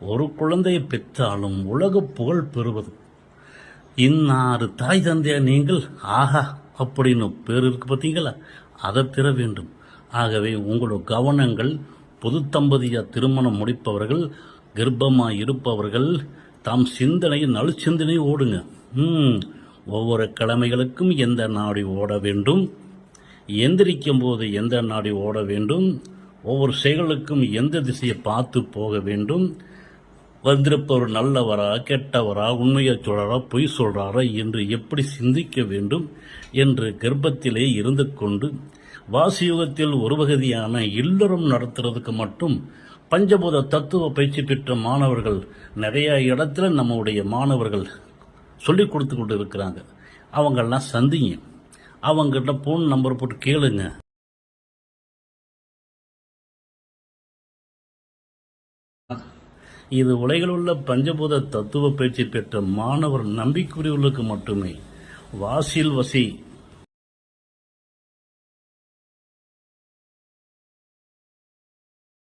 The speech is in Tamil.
ஒரு குழந்தையை பெற்றாலும் உலக புகழ் பெறுவது. இன்னாறு தாய் தந்தையா நீங்கள்? ஆஹா அப்படின்னு பேர் இருக்கு பார்த்தீங்களா? அதை பெற வேண்டும். ஆகவே உங்களோட கவனங்கள் பொது தம்பதியா திருமணம் முடிப்பவர்கள் கர்ப்பமாக இருப்பவர்கள் தாம் சிந்தனையை நலுச்சிந்தனை ஓடுங்க. ம் ஒவ்வொரு கிழமைகளுக்கும் எந்த நாடி ஓட வேண்டும்? எந்திரிக்கும் போது எந்த நாடி ஓட வேண்டும்? ஒவ்வொரு செயலுக்கும் எந்த திசையை பார்த்து போக வேண்டும்? வந்திருப்பவர் நல்லவரா கெட்டவரா உண்மையை சொல்றாரா பொய் சொல்றாரா என்று எப்படி சிந்திக்க வேண்டும் என்று கர்ப்பத்திலே இருந்து கொண்டு வாசியுகத்தில் ஒரு வகதியான இல்லறம் நடத்துறதுக்கு மட்டும் பஞ்சபூத தத்துவ பயிற்சி பெற்ற மாணவர்கள் நிறைய இடத்துல நம்முடைய மாணவர்கள் சொல்லிக் கொடுத்து கொண்டு இருக்கிறாங்க அவங்கெல்லாம் சந்திங்க. அவங்ககிட்ட ஃபோன் நம்பர் போட்டு கேளுங்க. இது உலகிலுள்ள பஞ்சபூத தத்துவ பயிற்சி பெற்ற மாணவர் நம்பிக்கையுள்ளவர்களுக்கு மட்டுமே. வாசில் வசி